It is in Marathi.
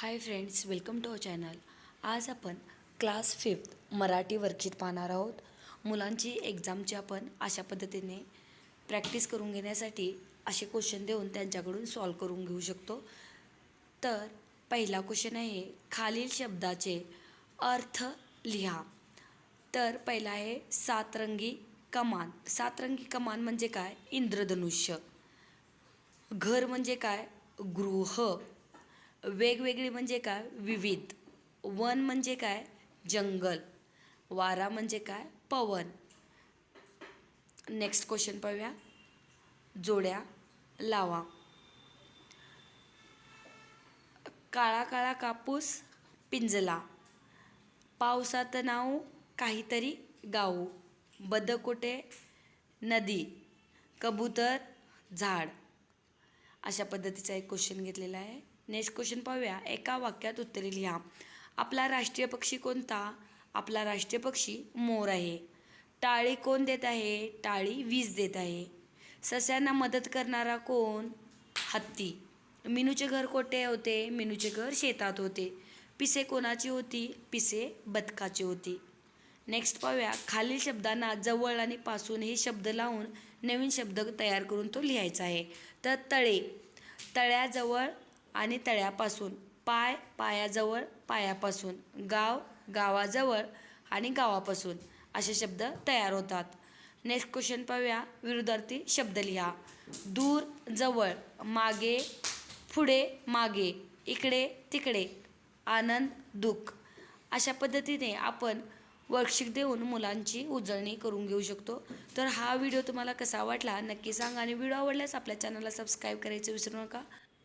Hi friends welcome to our channel आज आपण क्लास फिफ्थ मराठी वर्कशीट पाहणार आहोत. मुलांची एक्झामची आपण अशा पद्धतीने प्रॅक्टिस करून घेण्यासाठी असे क्वेश्चन देऊन त्यांच्याकडून सॉल्व करून घेऊ शकतो. तर पहिला क्वेश्चन आहे खालील शब्दाचे अर्थ लिहा. तर पहिला आहे सातरंगी कमान. सातरंगी कमान म्हणजे काय? इंद्रधनुष्य. घर म्हणजे काय? गृह. वेगवेगळी म्हणजे काय? विविध. वन म्हणजे काय? जंगल. वारा म्हणजे काय? पवन. नेक्स्ट क्वेश्चन पाहूया. जोड्या लावा. काळा काळा कापूस पिंजला. पावसात नाव काहीतरी गाऊ. बदकोटे नदी. कबूतर झाड. अशा पद्धतीचा एक क्वेश्चन घेतलेला आहे. नेक्स्ट क्वेश्चन पाहूया. एका वाक्यात उत्तरे लिहा. आपला राष्ट्रीय पक्षी कोणता? आपला राष्ट्रीय पक्षी मोर आहे. टाळी कोण देत आहे? टाळी वीज देत आहे. सस्यांना मदत करणारा कोण? हत्ती. मिनूचे घर कोठे होते? मिनूचे घर शेतात होते. पिसे कोणाची होती? पिसे बदकाची होती. नेक्स्ट पाहूया. खालील शब्दांना जवळ आणि पासून हे शब्द लावून नवीन शब्द तयार करून तो लिहायचा आहे. तर तळे. तळ्याजवळ आणि तळ्यापासून पाय पायाजवळ पायापासून गाव गावाजवळ आणि गावापासून असे शब्द तयार होतात. नेक्स्ट क्वेश्चन पाहूया. विरुद्धार्थी शब्द लिहा. दूर जवळ मागे पुढे मागे इकडे तिकडे आनंद दुःख. अशा पद्धतीने आपण वर्कशीट देऊन मुलांची उजळणी करून घेऊ शकतो. तर हा व्हिडिओ तुम्हाला कसा वाटला नक्की सांगा आणि व्हिडिओ आवडल्यास आपल्या चॅनलला सबस्क्राईब करायचं विसरू नका.